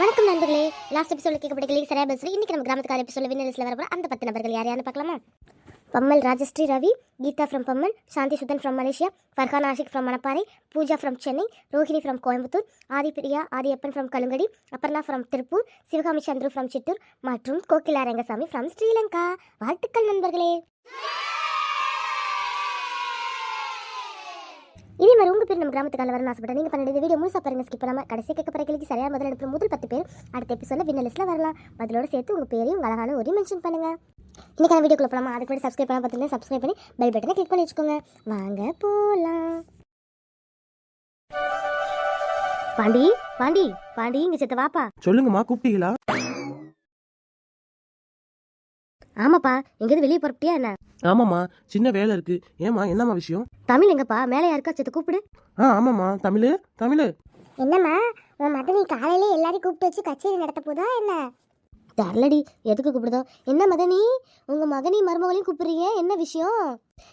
வணக்கம் நண்பர்களே. லாஸ்ட் எபிசோட கேட்கப்பட்ட சரியா பேசுறேன் இன்னைக்கு நம்ம கிராமத்துக்கார எபிசோட வின்னர்ஸ்ல வர அந்த பத்து நபர்கள் யார் யாருன்னு பார்க்கலாமா? Pammal Rajashree Ravi Geetha from Pammal Shanthi Suthan from Malaysia Farhan Ashiq from Manapparai Pooja from Chennai Rohini from Coimbatore Aadhipriya Aadhiyappan from Kalungadi Aparna from Tiruppur Sivakami Chandru from Chittoor மற்றும் Gokila Rangasamy from Sri Lanka. வாழ்த்துக்கள் நண்பர்களே. இதே மாதிரி உங்க பேர் நம்ம கிராமத்துக்கால வரணும் ஆசைப்பட்டா நீங்க பண்ண வீடியோ முழுசா பாருங்க ஸ்கிப் பண்ணாம. கடைசி கேட்க பறக்கலைக்கு சரியா முதல்ல அனுப்புற முதல் பத்து பேர் அடுத்த எபிசோட வின்னர் வரலாம். பதிலோட சேர்த்து உங்க பேரையும் அழகான ஒரு மென்ஷன் பண்ணுங்க. இன்னைக்கான வீடியோக்குள்ள போலாமா? அதுக்கு முன்னாடி சப்ஸ்கிரைப் பண்ண பார்த்துங்க சப்ஸ்கிரைப் பண்ணி பெல் பட்டனை கிளிக் பண்ணி வச்சுக்கோங்க. வாங்க போலாம். பாண்டி பாண்டி பாண்டி இங்க செத்த வாப்பா. சொல்லுங்கம்மா கூப்பிட்டீங்களா? ஆமாப்பா எங்கேயாவது வெளியே புறப்பட்டியா என்ன? ஆமாம்மா சின்ன வேலை இருக்கு. ஏம்மா என்னம்மா விஷயம்? தமிழ் எங்கப்பா? மேலே யாருக்கா செத்து கூப்பிடு. ஆ ஆமாம்மா. தமிழ் தமிழ். என்னம்மா உன் மதனி காலையில எல்லாரையும் கூப்பிட்டு வச்சு கச்சேரி நடத்த போதா என்ன? தெரிலடி எதுக்கு கூப்பிடுதோ? என்ன மதனி உங்க மகனையும் மருமகளையும் கூப்பிடுறீங்க? என்ன விஷயம்?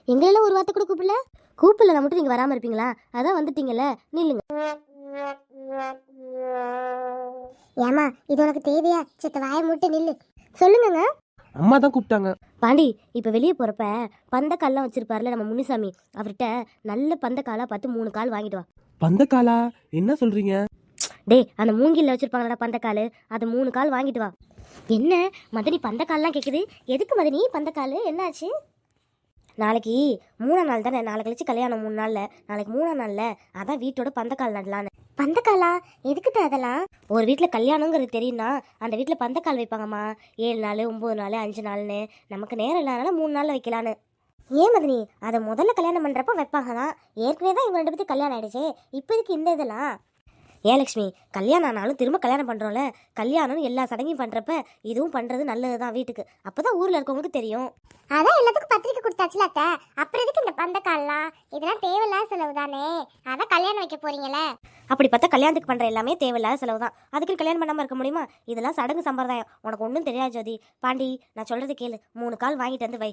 எங்களெல்லாம் ஒரு வார்த்தை கூட கூப்பிடல. கூப்பிடல மட்டும் நீங்க வராம இருப்பீங்களா? அதான் வந்துட்டீங்கல்ல நில்லுங்க. ஏமா இது உனக்கு தேவையா? சித்த வாய மூட்டு நில்லு. சொல்லுங்கங்க. அம்மா தான் கூப்பிட்டாங்க. பாண்டி இப்போ வெளியே போகிறப்ப பந்தக்கால்லாம் வச்சிருப்பார்ல நம்ம முனிசாமி. அவர்கிட்ட நல்ல பந்தக்காலாக பார்த்து மூணு கால் வாங்கிட்டு வா. பந்தக்காலா? என்ன சொல்றீங்க? டேய் அந்த மூங்கில்ல வச்சிருப்பாங்களா பந்தக்கால். அதை மூணு கால் வாங்கிட்டு வா. என்ன? மதனி பந்தக்கால்லாம் கேட்குது எதுக்கு மதனி? பந்தக்கால்? என்னாச்சு? நாளைக்கு மூணாம் நாள் தானே? நாளை கழிச்சு கல்யாணம் மூணு நாளில். நாளைக்கு மூணாம் நாளில். அதான் வீட்டோட பந்தக்கால் நடலான்னு. பந்தக்காலா? எதுக்கு அதெல்லாம்? ஒரு வீட்டில் கல்யாணங்கிறது தெரியும்னா அந்த வீட்டில் பந்தக்கால் வைப்பாங்கம்மா. ஏழு நாள் ஒம்பது நாள் அஞ்சு நாள்னு நமக்கு நேரம் இல்லாதனால மூணு நாளில் வைக்கலான்னு. ஏன் மதினி அதை முதல்ல கல்யாணம் பண்ணுறப்ப வைப்பாங்க தான் ஏற்கனவே தான் இவங்க ரெண்டு பேத்துக்கு கல்யாணம் ஆயிடுச்சே. இப்போதைக்கு இந்த இதெல்லாம்? ஏன் லக்ஷ்மி கல்யாணம் ஆனாலும் திரும்ப கல்யாணம் பண்ணுறோம்ல கல்யாணம் எல்லா சடங்கையும் பண்ணுறப்ப இதுவும் பண்ணுறது நல்லது தான் வீட்டுக்கு. அப்போ தான் ஊரில் இருக்கவங்களுக்கு தெரியும். அதான் எல்லாத்துக்கும் பத்திரிக்கை கொடுத்தாச்சுல அத்தை. அப்புறம் எதுக்கு இந்த பந்தக்கால்லாம்? இதெல்லாம் தேவையில்லாத செலவு தானே அதான் கல்யாணம் வைக்க போறீங்களே அப்படி பார்த்தா கல்யாணத்துக்கு பண்ணுற எல்லாமே தேவையில்லாத செலவு தான் அதுக்கு கல்யாணம் பண்ணாமல் இருக்க முடியுமா? இதெல்லாம் சடங்கு சம்பிரதாயம். உனக்கு ஒன்றும் தெரியாது ஜோதி. பாண்டி நான் சொல்கிறது கேளு. மூணு கால் வாங்கிட்டு வந்து வை.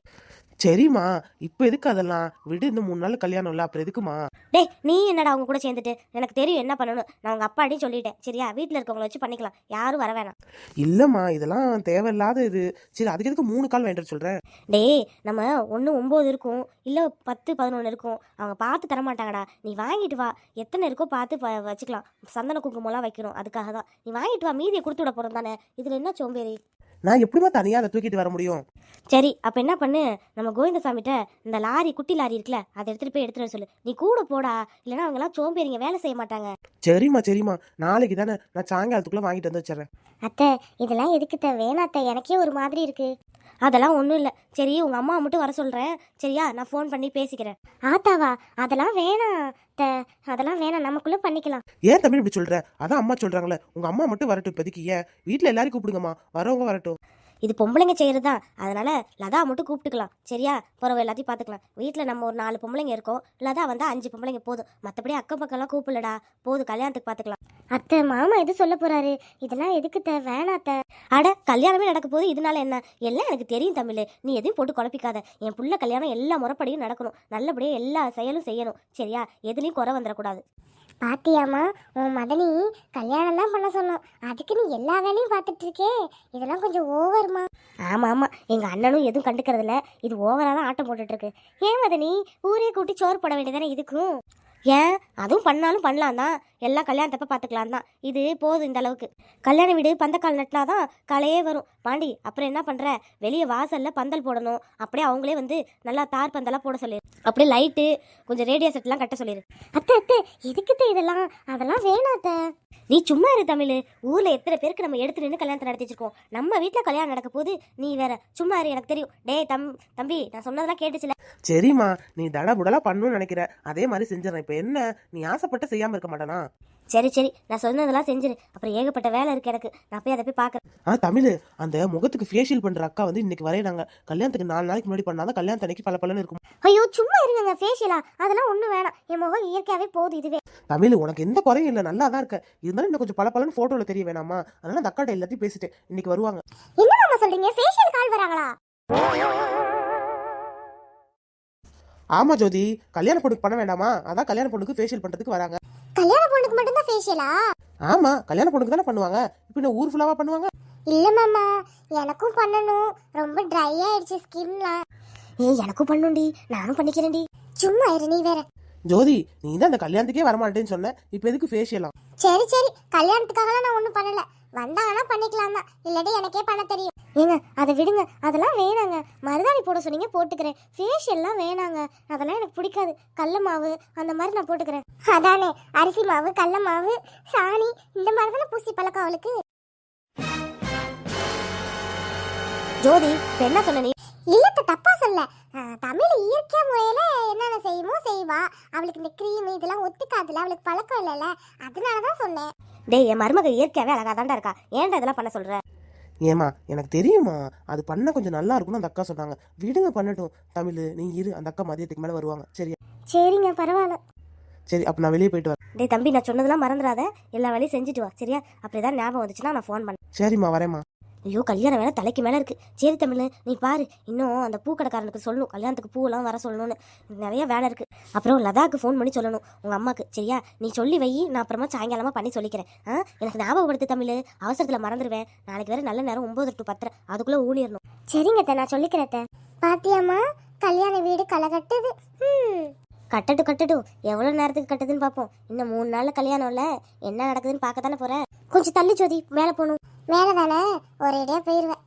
சரிம்மா. இப்போ எதுக்கு அதெல்லாம்? விடு இந்த மூணு நாள் கல்யாணம் இல்லை. அப்புறம் எதுக்குமா டேய் நீ என்னடா அவங்க கூட சேர்ந்துட்டு? எனக்கு தெரியும் என்ன பண்ணணும். நான் உங்கள் அப்பாட்டையும் சொல்லிட்டேன். சரியா? வீட்டில் இருக்கவங்கள வச்சு பண்ணிக்கலாம். யாரும் வர வேணாம். இல்லைம்மா இதெல்லாம் தேவையில்லாத இது. சரி அதுக்கு எதுக்கு மூணு கால் வாங்கிட்டு சொல்கிறேன் டேய் நம்ம ஒன்று ஒம்பது இருக்கும். இல்லை பத்து பதினொன்று இருக்கும். அவங்க பார்த்து தர மாட்டாங்கடா. நீ வாங்கிட்டு வா. எத்தனை இருக்கோ பார்த்து ப- வச்சுக்கலாம். சந்தன குங்குமம்லாம் வைக்கணும். அதுக்காக தான் நீ வாங்கிட்டு வா. மீதியை கொடுத்து விட போகிறோம் தானே. இதில் என்ன சோம்பேறி? நான் எப்படிம்மா தனியாக அதை தூக்கிட்டு வர முடியும்? சரி அப்போ என்ன பண்ணு? நம்ம கோவிந்தசாமிகிட்ட இந்த லாரி குட்டி லாரி இருக்குல்ல அதை எடுத்துகிட்டு போய் எடுத்துகிட்டு வர சொல்லு. நீ கூட போடா இல்லைன்னா அவங்கெல்லாம் சோம்பேறிங்க வேலை செய்ய மாட்டாங்க. சரிம்மா சரிம்மா. நாளைக்கு தானே நான் சாயங்காலத்துக்குள்ளே வாங்கிட்டு வந்து வச்சிடறேன். அத்தை இதெல்லாம் எதுக்கு த வேணாம் அத்தை எனக்கே ஒரு மாதிரி இருக்கு. அதெல்லாம் ஒன்றும் இல்லை. சரி உங்கள் அம்மா மட்டும் வர சொல்கிறேன் சரியா? நான் ஃபோன் பண்ணி பேசிக்கிறேன். ஆத்தாவா அதெல்லாம் வேணாம். அத்தை அதெல்லாம் வேணாம். நமக்குள்ள பண்ணிக்கலாம். ஏன் தமிழ் இப்படி சொல்கிற அதான் அம்மா சொல்கிறாங்களே உங்கள் அம்மா மட்டும் வரட்டும் இப்போதைக்கு. ஏன்? வீட்டில் எல்லாரையும் கூப்பிடுங்கம்மா. வரவங்க வரட்டும். இது பொம்பளைங்க செய்கிறது தான் அதனால லதா மட்டும் கூப்பிட்டுக்கலாம். சரியா? பிறவு எல்லாத்தையும் பார்த்துக்கலாம். வீட்டில் நம்ம ஒரு நாலு பொம்பளைங்க இருக்கோம். லதா வந்தால் அஞ்சு பொம்பளைங்க போதும். மற்றபடி அக்கம் பக்கம்லாம் கூப்பிடலடா. போதும். கல்யாணத்துக்கு பார்த்துக்கலாம். அத்தை மாமா எது சொல்ல போறாரு? இதெல்லாம் எதுக்கு த வேணாம் அத்தை. அட கல்யாணமே நடக்க போது இதனால என்ன? எல்லாம் எனக்கு தெரியும் தமிழ். நீ எதையும் போட்டு குழப்பிக்காத. என் புள்ள கல்யாணம் எல்லா முறைப்படியும் நடக்கணும். நல்லபடியாக எல்லா செயலும் செய்யணும். சரியா? எதுலேயும் குறை வந்துடக்கூடாது. பாத்தியாமா உன் மதனி கல்யாணம் தான் பண்ண சொன்னோம் அதுக்கு நீ எல்லா வேலையும் பார்த்துட்டு இருக்கே இதெல்லாம் கொஞ்சம் ஓவர்மா. ஆமாம் ஆமாம் எங்கள் அண்ணனும் எதுவும் கண்டுக்கிறதில்ல இது ஓவராக தான் ஆட்டம் போட்டுட்டு இருக்கு ஏன் மதனி? ஊரே கூட்டி சோறு போட வேண்டியதானே இதுக்கும்? ஏன்? அதுவும் பண்ணாலும் பண்ணலாம் தான். எல்லாம் கல்யாணத்தப்ப பார்த்துக்கலாம் தான். இது போதும் இந்த அளவுக்கு. கல்யாண வீடு பந்தக்கால் நட்டினா தான் கலையே வரும். பாண்டி அப்புறம் என்ன பண்ணுற வெளியே வாசலில் பந்தல் போடணும். அப்படியே அவங்களே வந்து நல்லா தார் பந்தலாக போட சொல்லிடு அப்படியே லைட்டு கொஞ்சம் ரேடியோ செட்லாம் கட்ட சொல்லிடு அத்தை அத்தை எதுக்குத்த இதெல்லாம்? அதெல்லாம் வேணாம் நீ சும்மா இரு தமிழ். ஊரில் எத்தனை பேருக்கு நம்ம எடுத்து நின்று கல்யாணத்தை நடத்தி வச்சிருக்கோம். நம்ம வீட்டில் கல்யாணம் நடக்க போது நீ வேற சும்மா இரு எனக்கு தெரியும். டேய் தம் தம்பி நான் சொன்னதெல்லாம் கேட்டுச்சுல. சரிம்மா நீ தடபுடலாக பண்ணணும்னு நினைக்கிற. அதே மாதிரி செஞ்சிடறேன். இப்போ என்ன? நீ ஆசைப்பட்டு செய்யாமல் இருக்க மாட்டேனா? சரி சரி நான் சொன்னதெல்லாம் செஞ்சிரு. அப்புறம் ஏகப்பட்ட வேலை இருக்கு எனக்கு. நான் போய் அதை போய் பார்க்குறேன். ஆ தமிழ் அந்த முகத்துக்கு ஃபேஷியல் பண்ற அக்கா வந்து இன்னைக்கு வரையினாங்க கல்யாணத்துக்கு நாலு நாளைக்கு முன்னாடி பண்ணாதான் கல்யாணத்து அன்னைக்கு பல பலன்னு இருக்கும். ஐயோ சும்மா இருங்க ஃபேஷியலா அதெல்லாம் ஒன்றும் வேணாம். என் முகம் இயற்கையாகவே போகுது இதுவே. தமிழ் உனக்கு எந்த குறையும் இல்லை. நல்லா தான் இருக்க. இருந்தாலும் இன்னும் கொஞ்சம் பல பலன்னு ஃபோட்டோவில் தெரிய வேணாமா? அதனால அந்த அக்காட்ட எல்லாத்தையும் பேசிட்டேன். இன்னைக்கு வருவாங்க. என்ன மாமா சொல்றீங்க? ஃபேஷியல் கால் வராங்களா? ஆமா ஜோதி கல்யாண பொண்ணுக்கு பண்ண வேண்டாமா? அதான் கல்யாண பொண்ணுக்கு ஃபேஷியல் பண்றதுக்கு வராங்க. கல்யாண பொண்ணுக்கு மட்டும்தான் ஃபேஷியலா ஆமா கல்யாண பொண்ணுக்கு தானே பண்ணுவாங்க? இப்போ என்ன ஊர் ஃபுல்லாவா பண்ணுவாங்க? இல்ல மாமா எனக்கும் பண்ணணும். ரொம்ப ட்ரை ஆயிடுச்சு ஸ்கின்லாம் ஏய் எனக்கும் பண்ணுண்டி நானும் பண்ணிக்கிறேன்டி. சும்மா இரு நீ வேற. ஜோதி நீ தான் அந்த கல்யாணத்துக்கே வரமாட்டேன்னு சொன்ன. இப்போ எதுக்கு ஃபேஷியலாம் சரி சரி கல்யாணத்துக்காகலாம் நான் ஒன்றும் பண்ணல. வந்தாங்கன்னா பண்ணிக்கலாம் தான் இல்லாட்டி எனக்கே பண்ண தெரியும். ஏங்க அதை விடுங்க. அதெல்லாம் வேணாங்க. மருதாணி போட சொன்னீங்க போட்டுக்கிறேன். ஃபேஷியல்லாம் வேணாங்க. அதெல்லாம் எனக்கு பிடிக்காது. கடல மாவு அந்த மாதிரி நான் போட்டுக்கிறேன். அதானே அரிசி மாவு கடல மாவு சாணி இந்த மாதிரி தானே பூசி பழக்கம் அவளுக்கு? ஜோதி இப்ப என்ன சொன்ன நீ? இல்லத்த தப்பா சொல்ல. தமிழ் இயற்கை முறையில என்னென்ன செய்யுமோ செய்வா. அவளுக்கு இந்த க்ரீம் இதெல்லாம் ஒத்துக்காதுல அவளுக்கு பழக்கம் இல்லைல்ல. அதனால தான் சொன்னேன். டேய் என் மருமக இயற்கையாவே அழகா தாண்டா இருக்கா. ஏன்டா இதெல்லாம் பண்ண சொல்ற? ஏமா எனக்கு தெரியுமா அது பண்ண கொஞ்சம் நல்லா இருக்கும்னு அந்த அக்கா சொன்னாங்க. விடுங்க பண்ணட்டும். தமிழ் நீ இரு அந்த அக்கா மதியத்துக்கு மேலே வருவாங்க. சரியா? சரிங்க பரவாயில்ல. சரி அப்போ நான் வெளியே போயிட்டு வரேன். டேய் தம்பி நான் சொன்னதெல்லாம் மறந்துடாத. எல்லா வேலையும் செஞ்சுட்டு வா சரியா? அப்படி ஏதாவது ஞாபகம் வந்துச்சுன்னா நான் ஃபோன் பண்ணேன் சரிம்மா வரேம்மா. ஐயோ கல்யாணம் வேலை தலைக்கு மேலே இருக்கு. சரி தமிழ் நீ பாரு. இன்னும் அந்த பூக்கடைக்காரனுக்கு சொல்லணும். கல்யாணத்துக்கு பூவெல்லாம் வர சொல்லணும்னு நிறைய வேலை இருக்கு. அப்புறம் லதாக்கு ஃபோன் பண்ணி சொல்லணும் உங்க அம்மாக்கு. சரியா? நீ சொல்லி வை. நான் அப்புறமா சாயங்காலமா பண்ணி சொல்லிக்கிறேன். ஆ? எனக்கு ஞாபகப்படுத்து தமிழ். அவசரத்தில் மறந்துடுவேன் நாளைக்கு வேற நல்ல நேரம் ஒம்பது டு பத்தரை. அதுக்குள்ளே ஊனிடணும். சரிங்க நான் சொல்லிக்கிறேன். பாத்தியாம்மா? கல்யாண வீடு களை கட்டுது. கட்டட்டும் கட்டட்டும். எவ்வளோ நேரத்துக்கு கட்டுதுன்னு பார்ப்போம் இன்னும் மூணு நாளில் கல்யாணம்ல என்ன நடக்குதுன்னு பார்க்க தானே போகிறேன் கொஞ்சம் தள்ளி ஜோதி மேலே போகணும். மேல தானே ஒரேடியா போயிருவேன்.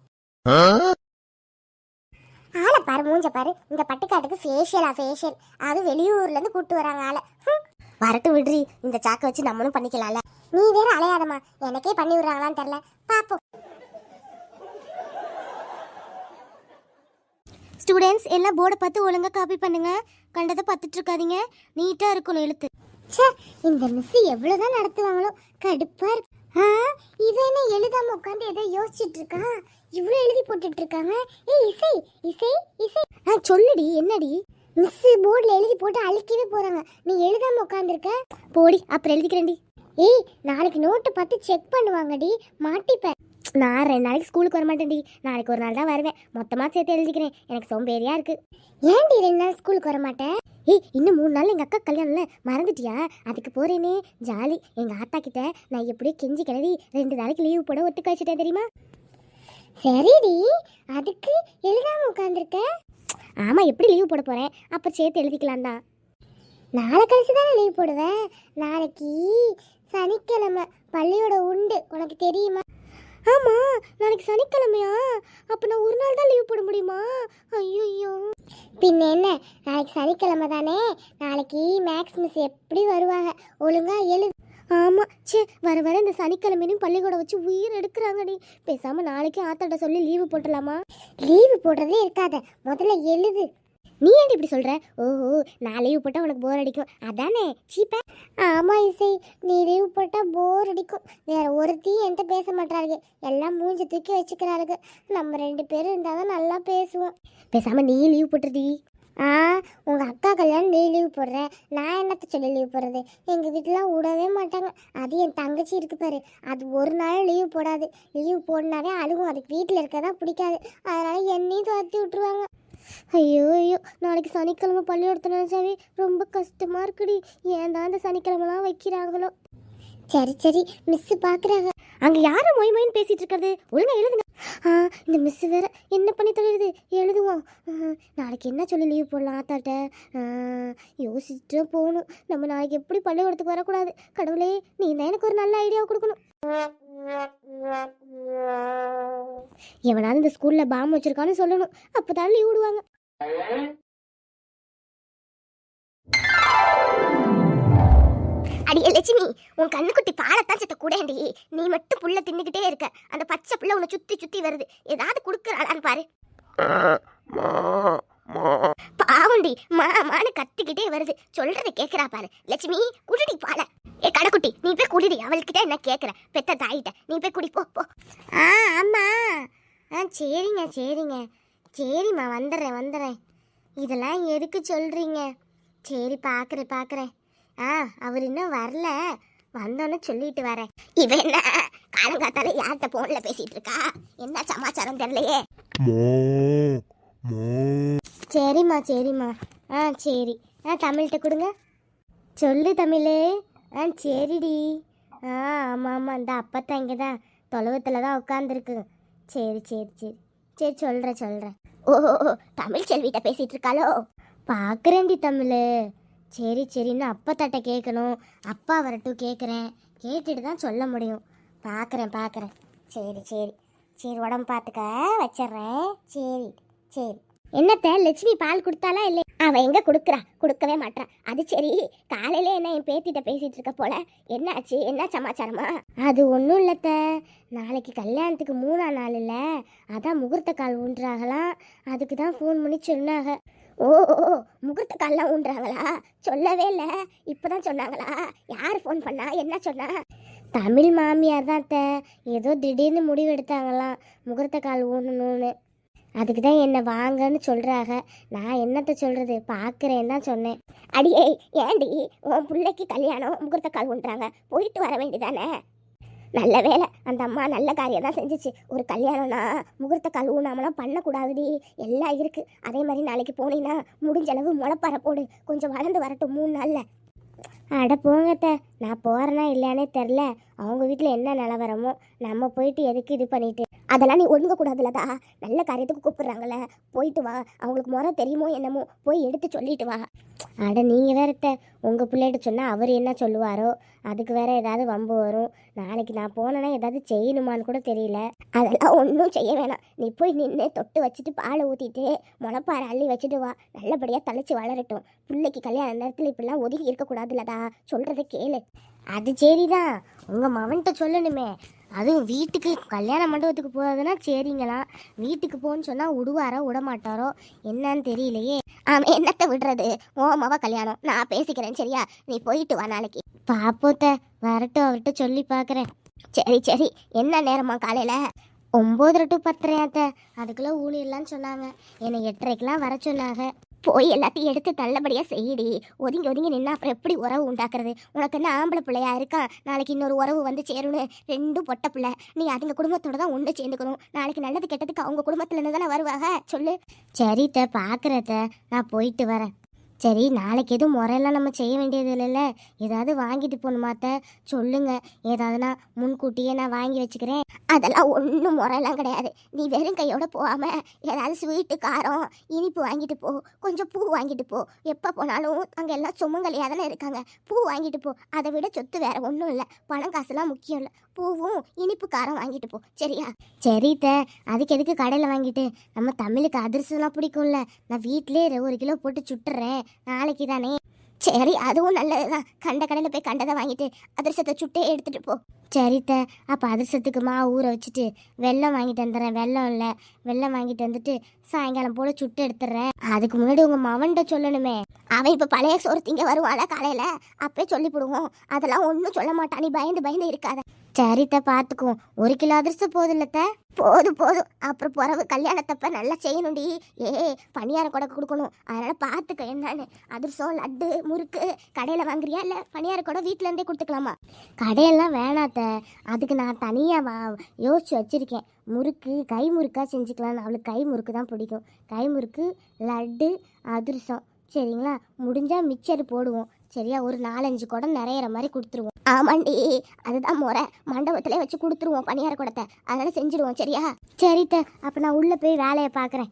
ஆளை பாரு மூஞ்ச பாரு. இந்த பட்டுக்காட்டுக்கு ஃபேஷியலா ஃபேஷியல் அது வெளியூர்ல இருந்து கூட்டு வராங்க ஆளை. ஹம், வரட்டும் விடுறி. இந்த சாக்கை வச்சு நம்மளும் பண்ணிக்கலாம்ல. நீ வேற அலையாதம்மா. எனக்கே பண்ணி விடுறாங்களான்னு தெரியல. பாப்போம். ஸ்டூடெண்ட்ஸ் எல்லாம் போர்டை பார்த்து ஒழுங்கா காப்பி பண்ணுங்க. கண்டதை பார்த்துட்டு இருக்காதீங்க. நீட்டாக இருக்கணும் எழுத்து. ச்சே இந்த மிஸ் எவ்வளவுதான் நடத்துவாங்களோ. கடுப்பா இருக்கு. இவன் என்ன எழுதாம உட்காந்து ஏதோ யோசிச்சுட்டு இருக்கான் இவ்வளோ எழுதி போட்டுட்டு இருக்காங்க. ஏய் இசை இசை இசை. ஆ சொல்லுடி என்னடி? மிஸ் போர்டில் எழுதி போட்டு அழிக்கவே போறாங்க. நீ எழுதாம உட்காந்துருக்க போடி அப்புறம் எழுதிக்கிறேன்டி. ஏய் நாளைக்கு நோட்டை பார்த்து செக் பண்ணுவாங்கடி. மாட்டிப்பேன். நான் ரெண்டு நாளைக்கு ஸ்கூலுக்கு வர மாட்டேன்டி நாளைக்கு ஒரு நாள் தான் வருவேன். மொத்தமாக சேர்த்து எழுதிக்கிறேன். எனக்கு சோம்பேறியாக இருக்குது ஏன்டி ரெண்டு நாள் ஸ்கூலுக்கு வர மாட்டேன் ஏய் இன்னும் மூணு நாள் எங்கள் அக்கா கல்யாணம்ல மறந்துட்டியா? அதுக்கு போறேனே. ஜாலி. எங்கள் ஆத்தா கிட்ட நான் எப்படியோ கெஞ்சி கிளறி ரெண்டு நாளைக்கு லீவு போட ஒத்துக்க வச்சுட்டேன் தெரியுமா? சரிடி. அதுக்கு எழுதாம உட்காந்துருக்க ஆமாம் எப்படி லீவு போட போகிறேன் அப்போ சேர்த்து எழுதிக்கலாம் தான். நாளை கழிச்சு தானே லீவ் போடுவேன் நாளைக்கு சனிக்கிழமை பள்ளியோட உண்டு. உனக்கு தெரியுமா? ஆமாம் நாளைக்கு சனிக்கிழமையா? அப்போ நான் ஒரு நாள் தான் லீவ் போட முடியுமா? ஐயோ பின்ன என்ன? நாளைக்கு சனிக்கிழமை தானே? நாளைக்கு மேக்ஸ் மிஸ் எப்படி வருவாங்க? ஒழுங்காக எழுது ஆமாம் சே வர வர இந்த சனிக்கிழமையும் பள்ளிக்கூடம் வச்சு உயிர் எடுக்கிறாங்கடி. பேசாமல் நாளைக்கு ஆத்தாட்ட சொல்லி லீவு போட்டலாமா லீவு போடுறதே இருக்காத. முதல்ல எழுது. நீ ஏன் இப்படி சொல்கிற ஓஹோ நான் லீவு போட்டால் உனக்கு போர் அடிக்கும். அதானே சீப்பா? ஆமாம் இசை நீ லீவ் போட்டால் போர் அடிக்கும். வேற ஒருத்தையும் என்கிட்ட பேச மாட்டாருங்க எல்லாம் மூஞ்சி தூக்கி வச்சுக்கிறாளுங்க. நம்ம ரெண்டு பேரும் இருந்தாதான் நல்லா பேசுவோம். பேசாமல் நீயும் லீவ் போட்டுடி ஆ உங்கள் அக்கா கல்யாணம் நீ லீவ் போடுற. நான் என்னத்த சொல்லி லீவ் போடுறது? எங்கள் வீட்டுலாம் விடவே மாட்டாங்க. அது என் தங்கச்சி இருக்கு பாரு. அது ஒரு நாள் லீவ் போடாது. லீவ் போடனாவே அழுகும். அதுக்கு வீட்டில் இருக்கதான் பிடிக்காது. அதனால் என்னையும் துரத்தி விட்டுருவாங்க. ஐயோ ஐயோ. நாளைக்கு சனிக்கிழமை பள்ளிக்கூடத்தில் நினச்சாவே ரொம்ப கஷ்டமாக இருக்குடி. ஏன் தான் இந்த சனிக்கிழமெலாம் வைக்கிறாங்களோ? சரி சரி. மிஸ் பார்க்குறாங்க அங்கே யாரும் மொய் மொயின்னு பேசிகிட்டு இருக்கிறது? ஒழுங்கா எழுதுங்க. ஆ இந்த மிஸ் வேற என்ன பண்ணி தொழிலுது எழுதுவோம். நாளைக்கு என்ன சொல்லி லீவ் போடலாம் ஆத்தாட்ட? யோசிச்சுட்டு போகணும். நம்ம நாளைக்கு எப்படி பள்ளிக்கூடத்துக்கு வரக்கூடாது? கடவுளே நீ தான் எனக்கு ஒரு நல்ல ஐடியா கொடுக்கணும். எவனாவது இந்த ஸ்கூல்ல பாம்பு வச்சிருக்கான்னு சொல்லணும். அப்பதான் லீவ் விடுவாங்க. அடியே லட்சுமி உன் கண்ணுக்குட்டி பாலத்தான் சத்த கூடேண்டி. நீ மட்டும் புள்ள தின்னுக்கிட்டே இருக்க. அந்த பச்சை புள்ள உன்னை சுத்தி சுத்தி வருது. ஏதாவது குடுக்கறாளான்னு பாரு. பாவண்டி மாமான்னு கத்திக்கிட்டே வருது. சொல்றதை கேக்குறா பாரு. லட்சுமி குடிடி பால. ஏ கடைக்குட்டி நீ போய் குடிடி. அவள்கிட்ட என்ன கேக்குற? பெத்த தாயிட்ட. நீ போய் குடி போ போ. ஆ ஆமா ஆ சரிங்க சரிங்க. சரிம்மா வந்துடுறேன் வந்துடுறேன். இதெல்லாம் எதுக்கு சொல்கிறீங்க சரி பார்க்குறேன் பார்க்குறேன் ஆ அவர் இன்னும் வரல. வந்தோன்னு சொல்லிட்டு வரேன். இவ என்ன? காலங்காத்தால யார்கிட்ட போன்ல பேசிட்டு இருக்கா? என்ன சமாச்சாரம் தெரியலையே. சரிம்மா சரிம்மா. ஆ சரி. ஆ தமிழ்கிட்ட கொடுங்க. சொல்லு தமிழ். ஆ சரிடி. ஆ ஆமாம் ஆமாம் இந்த அப்பத்தான் இங்கே தான் தொலைவத்தில் தான் உட்காந்துருக்கு சரி சரி சரி. சரி சொல்கிறேன் சொல்கிறேன் ஓ தமிழ் செல்விட்ட பேசிகிட்டு இருக்காளோ? பார்க்குறேன்டி தமிழ். சரி சரின்னு அப்பா அப்பத்தாட்ட கேட்கணும் அப்பா வரட்டும் கேட்குறேன் கேட்டுட்டு தான் சொல்ல முடியும். பார்க்குறேன் பார்க்குறேன் சரி சரி. சரி உடம்பு பார்த்துக்க வச்சிட்றேன். சரி சரி. என்னத்த லட்சுமி பால் கொடுத்தாலா இல்லை அவ எங்க கொடுக்குறா? கொடுக்கவே மாட்டான் அது சரி காலையில என்ன என் பேத்திட்ட பேசிட்டு இருக்க போல? என்னாச்சு? என்ன சமாச்சாரமா? அது ஒன்றும் இல்லத்த. நாளைக்கு கல்யாணத்துக்கு மூணாம் நாள் இல்லை. அதான் முகூர்த்த கால் ஊன்றாகலாம் அதுக்கு தான் ஃபோன் பண்ணி சொன்னாங்க. ஓ ஓ, முகூர்த்த கால்லாம் ஊன்றாங்களா? சொல்லவே இல்லை. இப்போதான் சொன்னாங்களா? யார் ஃபோன் பண்ணா? என்ன சொன்னா? தமிழ் மாமியார் தான் ஏதோ திடீர்னு முடிவு எடுத்தாங்களாம் முகூர்த்த கால் ஊனணும்னு. அதுக்கு தான் என்னை வாங்கன்னு சொல்கிறாங்க நான் என்னத்த சொல்கிறது பார்க்குறேன்னு தான் சொன்னேன். அடியே ஏண்டி? உன் பிள்ளைக்கு கல்யாணம் முகூர்த்த கால் ஊன்றாங்க போயிட்டு வர வேண்டியதானே? நல்ல வேலை அந்த அம்மா நல்ல காரியம் தான் செஞ்சுச்சு. ஒரு கல்யாணம்னா முகூர்த்த கால் ஊனாமலாம் பண்ணக்கூடாதுடி. எல்லாம் இருக்குது அதே மாதிரி நாளைக்கு போனீங்கன்னா முடிஞ்ச அளவு முளைப்பார போடு. கொஞ்சம் வளர்ந்து வரட்டும் மூணு நாளில். அட போங்கத்த நான் போகிறேனா இல்லையானே தெரில அவங்க வீட்டில் என்ன நிலவரமோ நம்ம போயிட்டு எதுக்கு இது பண்ணிட்டு அதெல்லாம் நீ ஒழுங்க கூடாதுலதா நல்ல காரியத்துக்கு கூப்பிடுறாங்கல்ல. போயிட்டு வா. அவங்களுக்கு முறை தெரியுமோ என்னமோ போய் எடுத்து சொல்லிட்டு வா. அட நீங்கள் வேறத்த உங்கள் பிள்ளைகிட்ட சொன்னால் அவர் என்ன சொல்லுவாரோ? அதுக்கு வேற ஏதாவது வம்பு வரும். நாளைக்கு நான் போனேன்னா ஏதாவது செய்யணுமான்னு கூட தெரியல. அதெல்லாம் ஒன்றும் செய்ய வேணாம். நீ போய் நின்று தொட்டு வச்சுட்டு பாலை ஊற்றிட்டு முளைப்பாறை அள்ளி வச்சுட்டு வா. நல்லபடியாக தழைச்சி வளரட்டும். பிள்ளைக்கு கல்யாண நேரத்தில் இப்படிலாம் ஒதுங்கி இருக்கக்கூடாதுல்லதா சொல்கிறத கேளு. அது சரிதான். உங்கள் மவன்கிட்ட சொல்லணுமே. அதுவும் வீட்டுக்கு கல்யாண மண்டபத்துக்கு போகிறதுனா சரிங்களாம் வீட்டுக்கு போன்னு சொன்னால் விடுவாரோ விட மாட்டாரோ என்னன்னு தெரியலையே. ஆமாம் என்னத்தை விடுறது? ஓ கல்யாணம். நான் பேசிக்கிறேன் சரியா? நீ போயிட்டு வா நாளைக்கு. பாப்போத்த வரட்டும் அவர்கிட்ட சொல்லி பார்க்குறேன் சரி சரி. என்ன நேரமா காலையில்? ஒம்போதரை டு பத்தரையாத்த அதுக்குள்ளே ஊழியர்லான்னு சொன்னாங்க. என்னை எட்டரைக்கெலாம் வர சொன்னாங்க. போய் எல்லாத்தையும் எடுத்து நல்லபடியாக செய்யடி. ஒதுங்கி ஒதுங்கி நின்னா அப்புறம் எப்படி உறவு உண்டாக்குறது? உனக்கு என்ன ஆம்பளை பிள்ளையா இருக்கா? நாளைக்கு இன்னொரு உறவு வந்து சேரும்னு ரெண்டும் பொட்ட பிள்ளை. நீ அதுங்க குடும்பத்தோட தான் ஒன்று சேர்ந்துக்கணும். நாளைக்கு நல்லது கெட்டதுக்கு அவங்க குடும்பத்துல இருந்து தானே வருவாங்க? சொல்லு. சரித்த பார்க்குறத நான் போயிட்டு வரேன். சரி நாளைக்கு எதுவும் முறையெல்லாம் நம்ம செய்ய வேண்டியது இல்லைல்ல ஏதாவது வாங்கிட்டு போகணுமாத்த சொல்லுங்க. ஏதாவதுனா முன்கூட்டியே நான் வாங்கி வச்சுக்கிறேன். அதெல்லாம் ஒன்றும் முறையெல்லாம் கிடையாது. நீ வெறும் கையோட போகாம ஏதாவது ஸ்வீட்டு காரம் இனிப்பு வாங்கிட்டு போ. கொஞ்சம் பூ வாங்கிட்டு போ. எப்போ போனாலும் அங்கே எல்லாம் சுமங்கலியாக தானே இருக்காங்க. பூ வாங்கிட்டு போ. அதை விட சொத்து வேற ஒன்றும் இல்லை. பணம் காசுலாம் முக்கியம் இல்லை. பூவும் இனிப்பு காரம் வாங்கிட்டு போ. சரியா? சரித்த அதுக்கு எதுக்கு கடையில் வாங்கிட்டு? நம்ம தமிழுக்கு அதிர்சம்லாம் பிடிக்கும்ல. நான் வீட்டிலே ஒரு கிலோ போட்டு சுட்டுறேன். நாளைக்கு தானே? சரி அதுவும் நல்லதுதான். கண்ட கடையில் போய் கண்டதை வாங்கிட்டு அதிர்சத்தை சுட்டே எடுத்துட்டு போ. சரித்த அப்போ அதிர்சத்துக்கு ஊற வச்சுட்டு வெள்ளம் வாங்கிட்டு வந்துடுறேன். வெள்ளம் இல்லை வெள்ளம் வாங்கிட்டு வந்துட்டு சாயங்காலம் போல சுட்டு எடுத்துடுறேன். அதுக்கு முன்னாடி உங்க மவன்கிட்ட சொல்லணுமே. அவன் இப்போ பழைய சோறு திங்க வருவாள காலையில்? அப்பே சொல்லி போடுவோம். அதெல்லாம் ஒன்றும் சொல்ல மாட்டான் நீ பயந்து பயந்து இருக்காத. சரித்த பார்த்துக்குவோம் ஒரு கிலோ அதிர்ஷ்டம் போதும்லத்த போதும் போதும் அப்புறம் பிறகு கல்யாணத்தப்ப நல்லா செய்யணும்டி. ஏ பணியாரம் கூட கொடுக்கணும். அதனால பார்த்துக்க என்னன்னு. அதிர்சம் லட்டு முறுக்கு. கடையில் வாங்குறியா? இல்லை பணியார கூட வீட்டில இருந்தே கொடுத்துக்கலாமா? கடையெல்லாம் வேணாத்த. அதுக்கு நான் தனியாக வா யோசிச்சு வச்சிருக்கேன். முறுக்கு கை முறுக்கா செஞ்சுக்கலாம்னு. அவளுக்கு கை முறுக்கு தான் பிடிக்கும். கை முறுக்கு லட்டு அதிர்சம். சரிங்களா? முடிஞ்சா மிக்சர் போடுவோம். சரியா ஒரு நாலஞ்சு குடம் நிறையிற மாதிரி கொடுத்துருவோம். ஆமாண்டி அதுதான் முறை. மண்டபத்திலே வச்சு கொடுத்துருவோம் பணியார குடத்தை. அதனால செஞ்சுடுவோம் சரியா? சரித்த அப்போ நான் உள்ளே போய் வேலையை பார்க்குறேன்.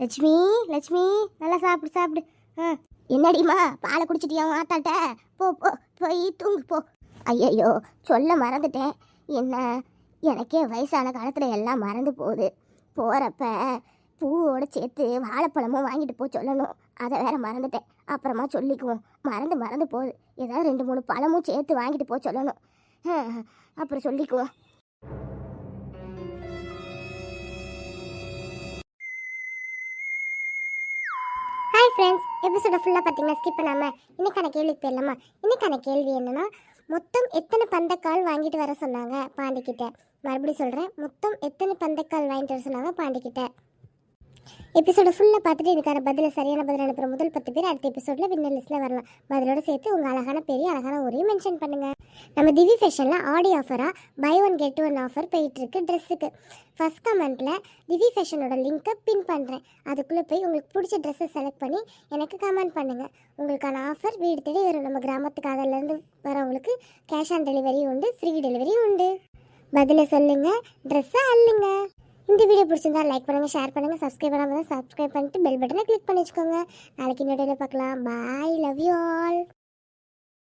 லட்சுமி லட்சுமி நல்லா சாப்பிடு சாப்பிடு. ஆ என்னடிம்மா பாலை குடிச்சிட்டியா மாத்தாட்ட போ போ போய் தூங்கு போ. ஐயையோ சொல்ல மறந்துட்டேன். என்ன எனக்கே வயசான காலத்தில் எல்லாம் மறந்து போகுது. போகிறப்ப பூவோட சேர்த்து வாழைப்பழமும் வாங்கிட்டு போய் சொல்லணும். அதை வேற மறந்துட்டேன். அப்புறமா சொல்லிக்குவோம். மறந்து மறந்து போகுது ஏதாவது ரெண்டு மூணு பழமும் சேர்த்து வாங்கிட்டு போக சொல்லணும். அப்புறம் சொல்லிக்குவோம். ஹாய் ஃப்ரெண்ட்ஸ் எபிசோட ஃபுல்லாக பார்த்தீங்கன்னா ஸ்கிப் பண்ணாமல் இன்றைக்கான கேள்விக்கு போயிடலாமா இன்றைக்கான கேள்வி என்னென்னா மொத்தம் எத்தனை பந்தக்கால் வாங்கிட்டு வர சொன்னாங்க பாண்டிக்கிட்ட? மறுபடியும் சொல்கிறேன் மொத்தம் எத்தனை பந்தக்கால் வாங்கிட்டு வர சொன்னாங்க பாண்டிக்கிட்ட? எபிசோட ஃபுல்லாக பார்த்துட்டு இதுக்கான பதிலை சரியான பதில் அனுப்புகிற முதல் பத்து பேர் அடுத்த எபிசோடில் வின்னர் லிஸ்ட்டில் வரலாம். பதிலோட சேர்த்து உங்கள் அழகான பெரிய அழகான ஊரையும் மென்ஷன் பண்ணுங்கள் நம்ம திவி ஃபேஷனில் Aadi ஆஃபராக buy one get one offer போயிட்டுருக்கு ட்ரெஸ்ஸுக்கு ஃபஸ்ட் கமெண்ட்டில் திவி ஃபேஷனோட லிங்க்கை பின் பண்ணுறேன் அதுக்குள்ளே போய் உங்களுக்கு பிடிச்ச ட்ரெஸ்ஸை செலக்ட் பண்ணி எனக்கு கமெண்ட் பண்ணுங்கள் உங்களுக்கான ஆஃபர் வீடு தேடி வரும். நம்ம கிராமத்துக்கு அதிலேருந்து வரவங்களுக்கு கேஷ் ஆன் டெலிவரி உண்டு ஃப்ரீ டெலிவரி உண்டு. பதிலை சொல்லுங்கள் ட்ரெஸ்ஸை அள்ளுங்க. இந்த வீடியோ பிடிச்சிருந்தா லைக் பண்ணுங்க ஷேர் பண்ணுங்க சப்ஸ்கிரைப் பண்ணாமல் சப்ஸ்கிரைப் பண்ணிட்டு பெல் பட்டனை கிளிக் பண்ணி வச்சுக்கோங்க நாளைக்கு இன்னொரு பார்க்கலாம். Bye love you all